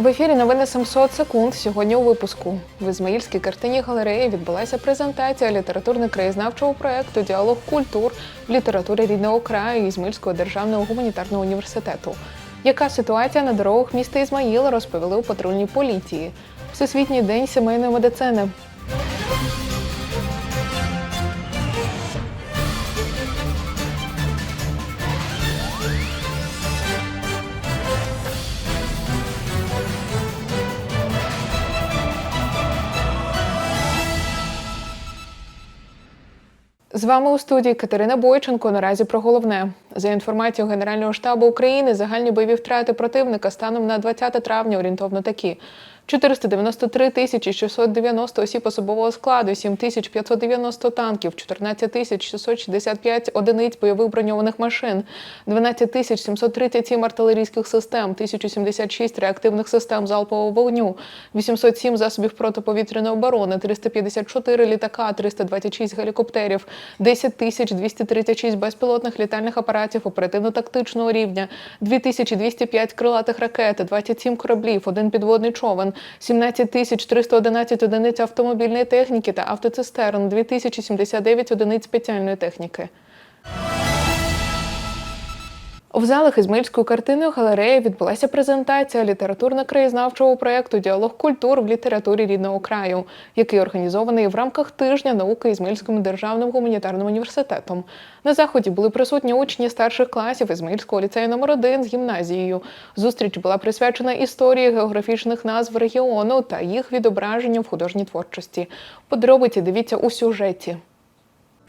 В ефірі новини 700 секунд. Сьогодні у випуску в Ізмаїльській картині галереї відбулася презентація літературно-краєзнавчого проєкту Діалог культур в літературі рідного краю Ізмаїльського державного гуманітарного університету. Яка ситуація на дорогах міста Ізмаїла розповіли у патрульній поліції? Всесвітній день сімейної медицини. З вами у студії Катерина Бойченко. Наразі про головне. За інформацією Генерального штабу України, загальні бойові втрати противника станом на 20 травня орієнтовно такі: 493 тисячі 690 осіб особового складу, 7 тисяч 590 танків, 14 тисяч 665 одиниць бойових броньованих машин, 12 тисяч 737 артилерійських систем, 1076 реактивних систем залпового вогню, 807 засобів протиповітряної оборони, 354 літака, 326 гелікоптерів, 10 тисяч 236 безпілотних літальних апаратів оперативно-тактичного рівня, 2205 крилатих ракет, 27 кораблів, один підводний човен, 17 тисяч 311 одиниць автомобільної техніки та автоцистерн, 2079 одиниць спеціальної техніки. В залах Ізмаїльської картинної галереї відбулася презентація літературно-краєзнавчого проєкту Діалог культур в літературі рідного краю, який організований в рамках тижня науки Ізмаїльським державним гуманітарним університетом. На заході були присутні учні старших класів Ізмаїльського ліцею номер 1 з гімназією. Зустріч була присвячена історії географічних назв регіону та їх відображенню в художній творчості. Подробиці дивіться у сюжеті.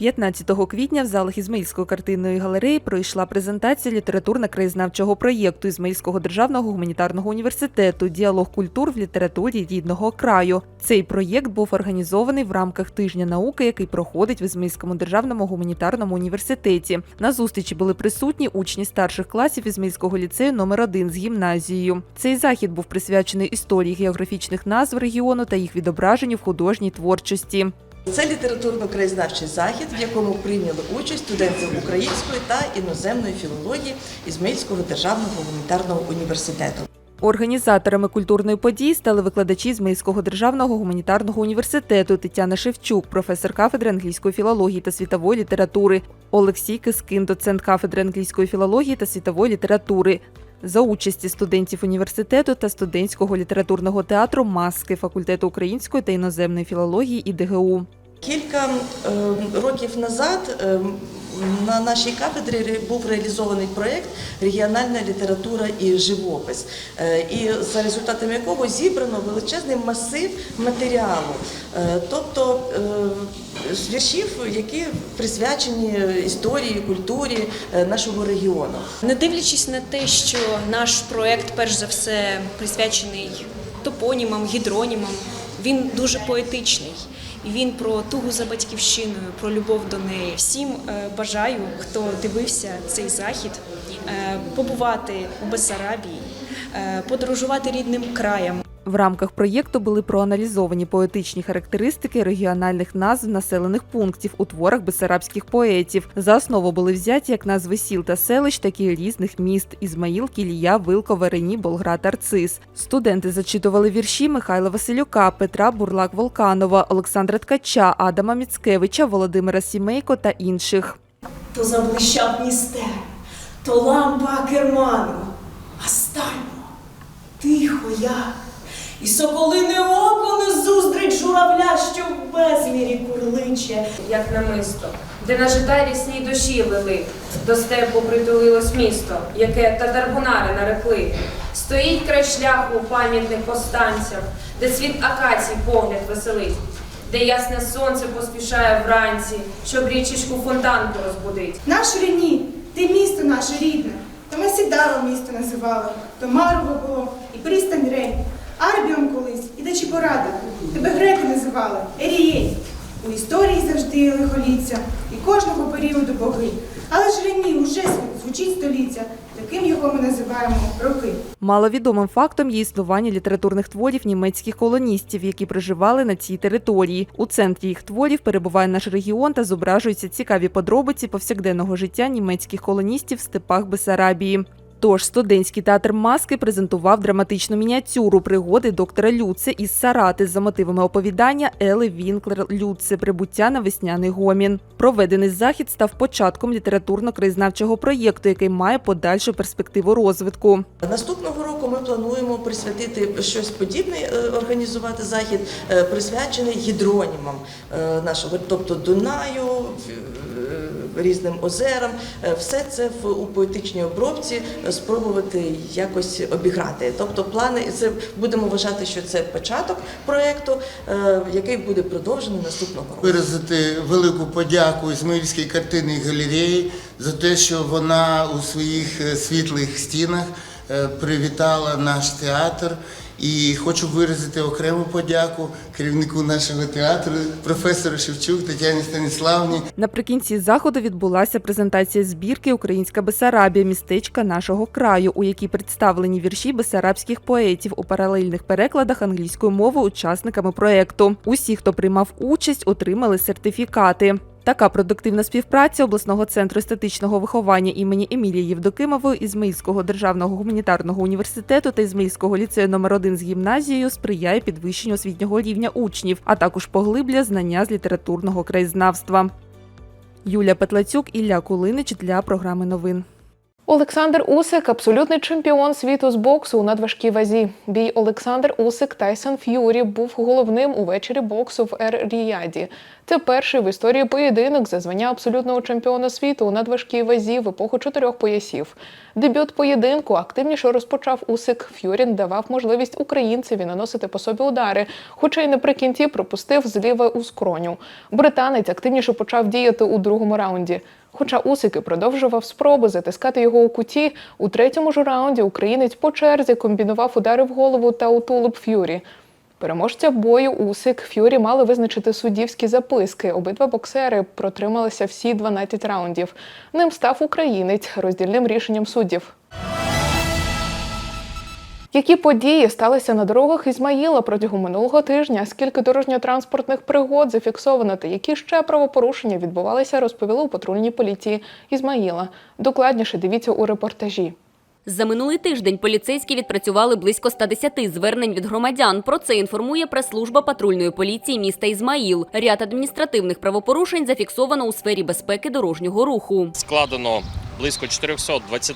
15 квітня в залах Ізмаїльської картинної галереї пройшла презентація літературно-краєзнавчого проєкту Ізмаїльського державного гуманітарного університету Діалог культур в літературі рідного краю. Цей проєкт був організований в рамках тижня науки, який проходить в Ізмаїльському державному гуманітарному університеті. На зустрічі були присутні учні старших класів Ізмаїльського ліцею номер 1 з гімназією. Цей захід був присвячений історії географічних назв регіону та їх відображенню в художній творчості. Це літературно-краєзнавчий захід, в якому прийняли участь студенти української та іноземної філології Ізмаїльського державного гуманітарного університету. Організаторами культурної події стали викладачі Змейського державного гуманітарного університету Тетяна Шевчук, професор кафедри англійської філології та світової літератури, Олексій Кискин, доцент кафедри англійської філології та світової літератури. За участі студентів університету та студентського літературного театру Маски факультету української та іноземної філології і ДГУ. Кілька е, років назад е, на нашій кафедрі був реалізований проєкт Регіональна література і живопис, Е, і за результатами якого зібрано величезний масив матеріалу, Е, тобто е, віршів, які присвячені історії, культурі нашого регіону. Не дивлячись на те, що наш проект, перш за все, присвячений топонімам, гідронімам, він дуже поетичний. Він про тугу за батьківщиною, про любов до неї. Всім е, бажаю, хто дивився цей захід, е, побувати у Бессарабії, е, подорожувати рідним краєм. В рамках проєкту були проаналізовані поетичні характеристики регіональних назв населених пунктів у творах бесарабських поетів. За основу були взяті як назви сіл та селищ, так і різних міст: Ізмаїл, Кілія, Вилко, Верені, Болград, Арцис. Студенти зачитували вірші Михайла Василюка, Петра Бурлак Волканова, Олександра Ткача, Адама Міцкевича, Володимира Сімейко та інших. то заблищав Дністер, то лампа Акерману, а стально, тихо як, і соколине око не зустріч журавля, що в безмірі курличе. як намисто, де на жита рісні душі лили, до степу притулилось місто, яке татарбунари нарекли. Стоїть край шляху пам'ятник повстанцям, де світ акацій погляд веселить, де ясне сонце поспішає вранці, щоб річечку фонтанку розбудить. Наш Рені, ти місто наше рідне, то ми сідало місто називали, то Марово було, і пристань Рень, Арбіом колись, і де Чіпорада. Тебе греки називали, Ерієй. У історії завжди лихоліття, і кожного періоду боги. Але ж Рені уже звучить століття, таким його ми називаємо роки. Маловідомим фактом є існування літературних творів німецьких колоністів, які проживали на цій території. У центрі їх творів перебуває наш регіон та зображуються цікаві подробиці повсякденного життя німецьких колоністів в степах Бесарабії. Тож студентський театр маски презентував драматичну мініатюру пригоди доктора Люце із Сарати за мотивами оповідання Ели Вінклер Люце Прибуття на весняний гомін. Проведений захід став початком літературно-краєзнавчого проєкту, який має подальшу перспективу розвитку. Наступного року ми плануємо присвятити щось подібне, е, організувати захід, е, присвячений гідронімам е, нашого, тобто Дунаю, різним озерам. Е, Все це в у поетичній обробці е, спробувати якось обіграти. Тобто плани, це будемо вважати, що це початок проєкту, е, який буде продовжений наступного року. Виразити велику подяку Ізмаїльській картинній галереї за те, що вона у своїх світлих стінах привітала наш театр. І хочу виразити окрему подяку керівнику нашого театру, професору Шевчук Тетяні Станіславні. Наприкінці заходу відбулася презентація збірки Українська Бесарабія містечка нашого краю, у якій представлені вірші бесарабських поетів у паралельних перекладах англійською мовою учасниками проекту. Усі, хто приймав участь, отримали сертифікати. Така продуктивна співпраця обласного центру естетичного виховання імені Емілії Євдокимової, Ізмаїльського державного гуманітарного університету та Ізмаїльського ліцею номер 1 з гімназією сприяє підвищенню освітнього рівня учнів, а також поглиблює знання з літературного краєзнавства. Юлія Петлацюк, Ілля Кулинич для програми новин. Олександр Усик абсолютний чемпіон світу з боксу у надважкій вазі. Бій Олександр Усик Тайсон Ф'юрі був головним увечері боксу в Ер-Ріяді. Це перший в історії поєдинок за звання абсолютного чемпіона світу у надважкій вазі в епоху чотирьох поясів. Дебют поєдинку активніше розпочав Усик. Ф'юрін давав можливість українцеві наносити по собі удари, хоча й наприкінці пропустив зліва у скроню. Британець активніше почав діяти у другому раунді. Хоча Усики продовжував спроби затискати його у куті, у третьому ж раунді українець по черзі комбінував удари в голову та у тулуб Ф'юрі. Переможця бою Усик Ф'юрі мали визначити суддівські записки. Обидва боксери протрималися всі 12 раундів. Ним став українець роздільним рішенням суддів. Які події сталися на дорогах Ізмаїла протягом минулого тижня? Скільки дорожньо-транспортних пригод зафіксовано та які ще правопорушення відбувалися, розповіли у патрульній поліції Ізмаїла. Докладніше дивіться у репортажі. За минулий тиждень поліцейські відпрацювали близько 110 звернень від громадян. Про це інформує прес-служба патрульної поліції міста Ізмаїл. Ряд адміністративних правопорушень зафіксовано у сфері безпеки дорожнього руху. складено близько 420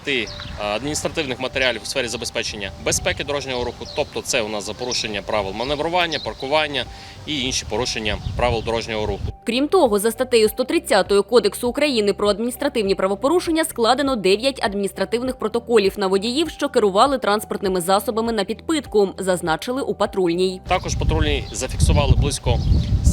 адміністративних матеріалів у сфері забезпечення безпеки дорожнього руху. Тобто, це у нас за порушення правил маневрування, паркування і інші порушення правил дорожнього руху. Крім того, за статтею 130 Кодексу України про адміністративні правопорушення складено 9 адміністративних протоколів на водіїв, що керували транспортними засобами на підпитку, зазначили у патрульній. Також патрульні зафіксували близько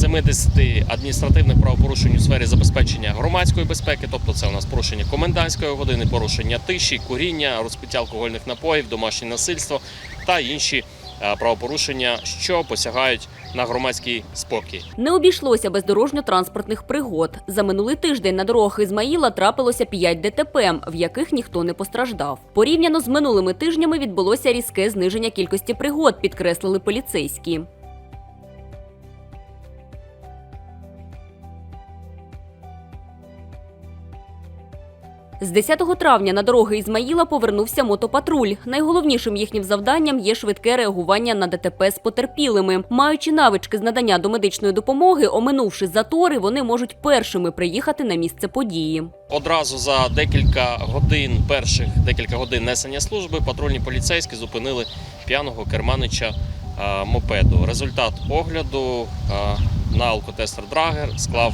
70 адміністративних правопорушень у сфері забезпечення громадської безпеки, тобто це у нас порушення комендантської години, порушення тиші, куріння, розпиття алкогольних напоїв, домашнє насильство та інші е, правопорушення, що посягають на громадський спокій. Не обійшлося без дорожньо-транспортних пригод. За минулий тиждень на дорогах Ізмаїла трапилося 5 ДТП, в яких ніхто не постраждав. Порівняно з минулими тижнями відбулося різке зниження кількості пригод, підкреслили поліцейські. З 10 травня на дороги Ізмаїла повернувся мотопатруль. Найголовнішим їхнім завданням є швидке реагування на ДТП з потерпілими. Маючи навички з надання домедичної допомоги, оминувши затори, вони можуть першими приїхати на місце події. Одразу за декілька годин, перших декілька годин несення служби, патрульні поліцейські зупинили п'яного керманича е, мопеду. Результат огляду е, на алкотестер Драгер склав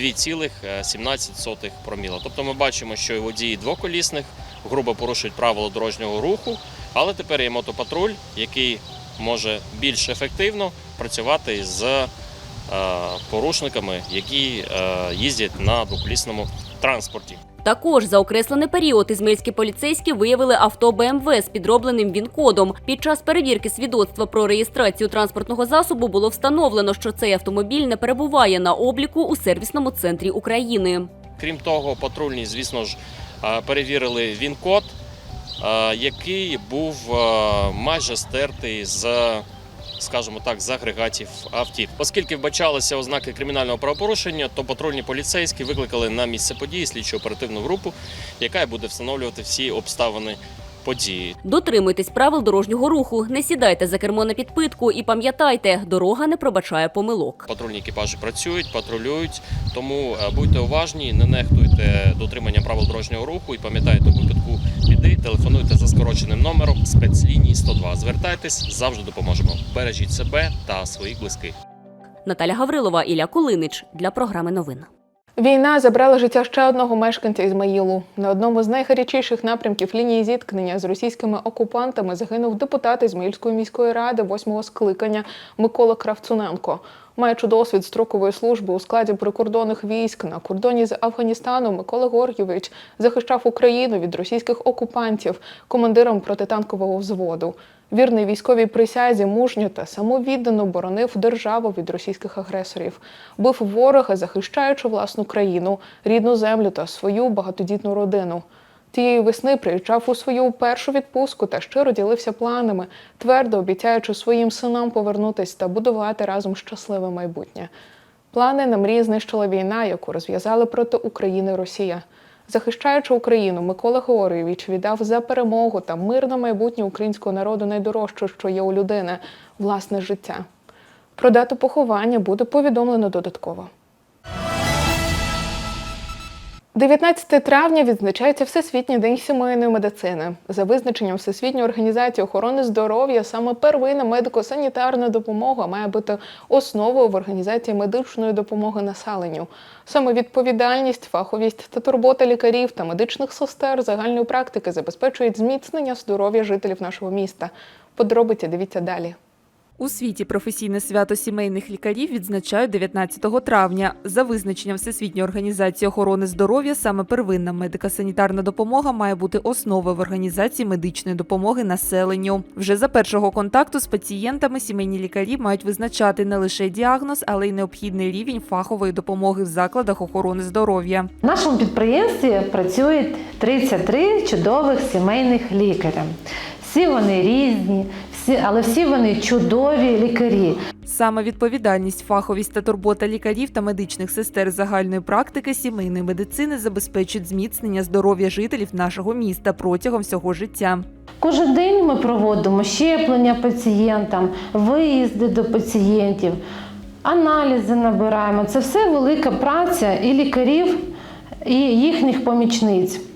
2,17 проміла. Тобто ми бачимо, що і водії двоколісних грубо порушують правила дорожнього руху, але тепер є мотопатруль, який може більш ефективно працювати з е, порушниками, які е, їздять на двоколісному транспорті. Також за окреслений період ізмельські поліцейські виявили авто БМВ з підробленим ВІН-кодом. Під час перевірки свідоцтва про реєстрацію транспортного засобу було встановлено, що цей автомобіль не перебуває на обліку у сервісному центрі України. Крім того, патрульні, звісно ж, е, перевірили він-код, е, який був е, майже стертий з, скажімо так, з агрегатів автів. Оскільки вбачалися ознаки кримінального правопорушення, то патрульні поліцейські викликали на місце події слідчо оперативну групу, яка буде встановлювати всі обставини події. Дотримуйтесь правил дорожнього руху, не сідайте за кермо на підпитку і пам'ятайте, дорога не пробачає помилок. Патрульні екіпажі працюють, патрулюють, тому е, будьте уважні, не нехтуйте дотримання правил дорожнього руху і пам'ятайте випадку біди, телефонуйте за скороченим номером спецлінії 102. Звертайтесь, завжди допоможемо. Бережіть себе та своїх близьких. Наталя Гаврилова, Ілля Кулинич для програми новин. Війна забрала життя ще одного мешканця Ізмаїлу. На одному з найгарячіших напрямків лінії зіткнення з російськими окупантами загинув депутат Ізмаїльської міської ради восьмого скликання Микола Кравцуненко. Маючи досвід строкової служби у складі прикордонних військ на кордоні з Афганістаном, Микола Гор'євич захищав Україну від російських окупантів командиром протитанкового взводу. Вірний військовій присязі мужньо та самовіддано боронив державу від російських агресорів, бив ворога, захищаючи власну країну, рідну землю та свою багатодітну родину. Тієї весни приїжджав у свою першу відпустку та щиро ділився планами, твердо обіцяючи своїм синам повернутись та будувати разом щасливе майбутнє. Плани на мрії знищила війна, яку розв'язали проти України Росія. Захищаючи Україну, Микола Георгійович віддав за перемогу та мирне майбутнє українського народу найдорожче, що є у людини власне життя. Про дату поховання буде повідомлено додатково. 19 травня відзначається Всесвітній день сімейної медицини. За визначенням Всесвітньої організації охорони здоров'я, саме первинна медико-санітарна допомога має бути основою в організації медичної допомоги населенню. Саме відповідальність, фаховість та турбота лікарів та медичних сестер загальної практики забезпечують зміцнення здоров'я жителів нашого міста. Подробиці дивіться далі. У світі професійне свято сімейних лікарів відзначають 19 травня. За визначенням Всесвітньої організації охорони здоров'я, саме первинна медико-санітарна допомога має бути основою в організації медичної допомоги населенню. Вже за першого контакту з пацієнтами сімейні лікарі мають визначати не лише діагноз, але й необхідний рівень фахової допомоги в закладах охорони здоров'я. В нашому підприємстві працюють 33 чудових сімейних лікаря. Всі вони різні, всі, але всі вони чудові лікарі. Саме відповідальність, фаховість та турбота лікарів та медичних сестер загальної практики сімейної медицини забезпечують зміцнення здоров'я жителів нашого міста протягом всього життя. Кожен день ми проводимо щеплення пацієнтам, виїзди до пацієнтів, аналізи набираємо. Це все велика праця і лікарів, і їхніх помічниць.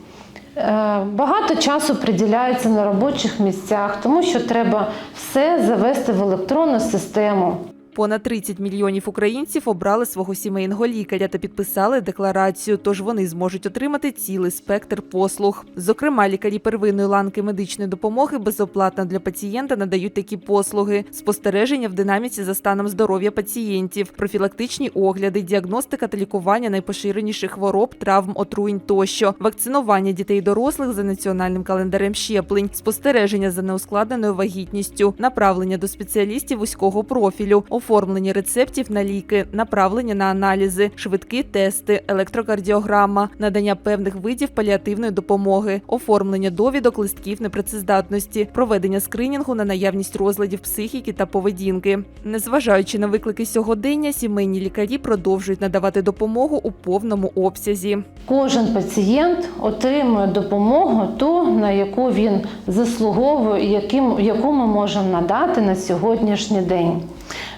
Е, Багато часу приділяється на робочих місцях, тому що треба все завести в електронну систему. Понад 30 мільйонів українців обрали свого сімейного лікаря та підписали декларацію, тож вони зможуть отримати цілий спектр послуг. Зокрема, лікарі первинної ланки медичної допомоги безоплатно для пацієнта надають такі послуги: спостереження в динаміці за станом здоров'я пацієнтів, профілактичні огляди, діагностика та лікування найпоширеніших хвороб, травм, отруєнь тощо, вакцинування дітей і дорослих за національним календарем щеплень, спостереження за неускладненою вагітністю, направлення до спеціалістів вузького профілю, оформлення рецептів на ліки, направлення на аналізи, швидкі тести, електрокардіограма, надання певних видів паліативної допомоги, оформлення довідок листків непрацездатності, проведення скринінгу на наявність розладів психіки та поведінки. Незважаючи на виклики сьогодення, сімейні лікарі продовжують надавати допомогу у повному обсязі. Кожен пацієнт отримує допомогу ту, на яку він заслуговує, яким, яку ми можемо надати на сьогоднішній день.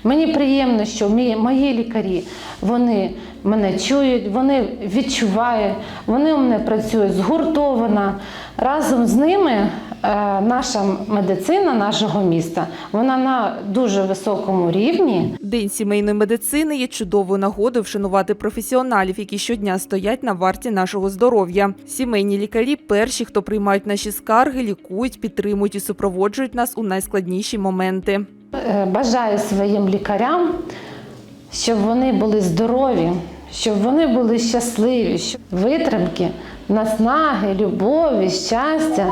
Мені приємно, що мі- мої лікарі вони мене чують, вони відчувають, вони у мене працюють згуртовано. Разом з ними е, наша медицина нашого міста вона на дуже високому рівні. День сімейної медицини є чудовою нагодою вшанувати професіоналів, які щодня стоять на варті нашого здоров'я. Сімейні лікарі перші, хто приймають наші скарги, лікують, підтримують і супроводжують нас у найскладніші моменти. Е, Бажаю своїм лікарям, щоб вони були здорові, щоб вони були щасливі, щоб витримки, наснаги, любові, щастя,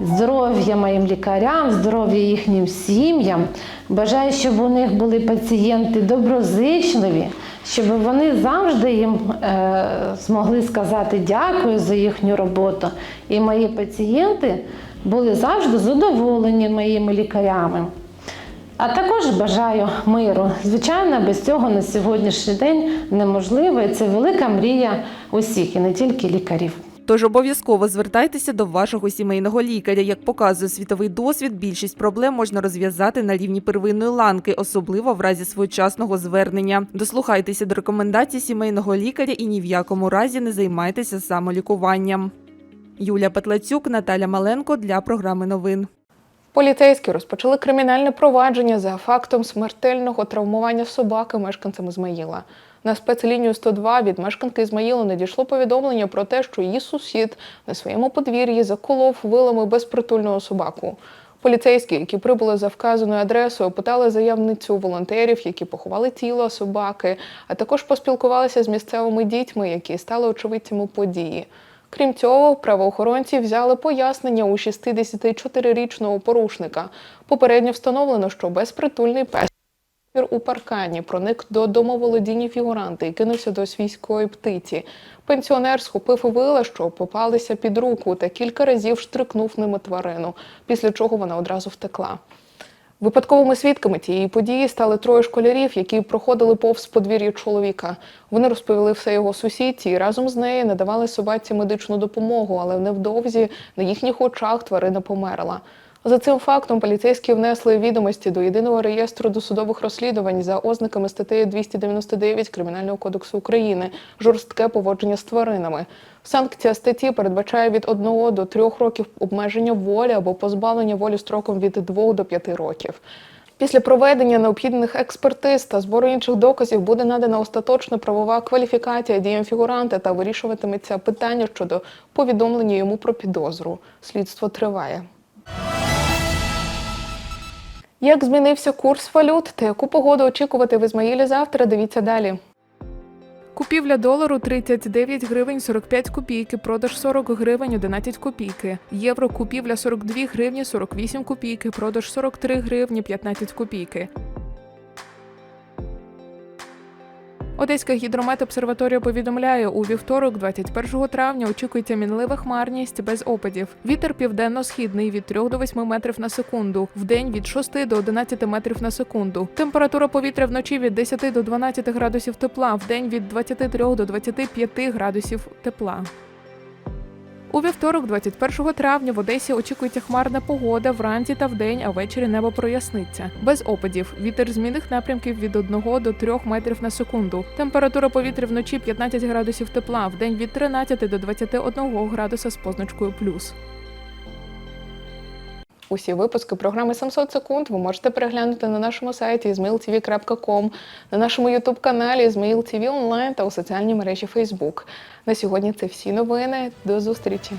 здоров'я моїм лікарям, здоров'я їхнім сім'ям. Бажаю, щоб у них були пацієнти доброзичливі, щоб вони завжди їм е, змогли сказати дякую за їхню роботу. І мої пацієнти були завжди задоволені моїми лікарями. А також бажаю миру. Звичайно, без цього на сьогоднішній день неможливо. Це велика мрія усіх, і не тільки лікарів. Тож обов'язково звертайтеся до вашого сімейного лікаря. Як показує світовий досвід, більшість проблем можна розв'язати на рівні первинної ланки, особливо в разі своєчасного звернення. Дослухайтеся до рекомендацій сімейного лікаря і ні в якому разі не займайтеся самолікуванням. Юля Петлацюк, Наталя Маленко для програми новин. Поліцейські розпочали кримінальне провадження за фактом смертельного травмування собаки мешканцем Ізмаїла. На спецлінію 102 від мешканки Ізмаїла надійшло повідомлення про те, що її сусід на своєму подвір'ї заколов вилами безпритульного собаку. Поліцейські, які прибули за вказаною адресою, питали заявницю волонтерів, які поховали тіло собаки, а також поспілкувалися з місцевими дітьми, які стали очевидцями події. Крім цього, правоохоронці взяли пояснення у 64-річного порушника. Попередньо встановлено, що безпритульний пес у паркані проник до домоволодіння фігуранти і кинувся до свійської птиці. Пенсіонер схопив вила, що попалися під руку, та кілька разів штрикнув ними тварину, після чого вона одразу втекла. Випадковими свідками цієї події стали троє школярів, які проходили повз подвір'я чоловіка. Вони розповіли все його сусідці і разом з нею надавали собаці медичну допомогу, але невдовзі на їхніх очах тварина померла. За цим фактом поліцейські внесли відомості до єдиного реєстру досудових розслідувань за ознаками статті 299 Кримінального кодексу України жорстке поводження з тваринами. Санкція статті передбачає від 1 до 3 років обмеження волі або позбавлення волі строком від 2 до 5 років. Після проведення необхідних експертиз та збору інших доказів буде надана остаточна правова кваліфікація діям фігуранта та вирішуватиметься питання щодо повідомлення йому про підозру. Слідство триває. Як змінився курс валют та яку погоду очікувати в Ізмаїлі завтра? Дивіться далі. Купівля долару 39 гривень 45 копійки, продаж 40 гривень 11 копійки. Євро купівля 42 гривні 48 копійки, продаж 43 гривні 15 копійки. Одеська гідрометобсерваторія повідомляє, у вівторок, 21 травня, очікується мінлива хмарність без опадів. Вітер південно-східний від 3 до 8 метрів на секунду, вдень від 6 до 11 метрів на секунду. Температура повітря вночі від 10 до 12 градусів тепла, вдень від 23 до 25 градусів тепла. У вівторок, 21 травня, в Одесі очікується хмарна погода вранці та вдень, а ввечері небо проясниться. Без опадів. Вітер змінних напрямків від 1 до 3 метрів на секунду. Температура повітря вночі 15 градусів тепла, вдень від 13 до 21 градуса з позначкою плюс. Усі випуски програми 700 секунд ви можете переглянути на нашому сайті izmailtv.com, на нашому ютуб-каналі Izmail онлайн та у соціальній мережі Facebook. На сьогодні це всі новини. До зустрічі!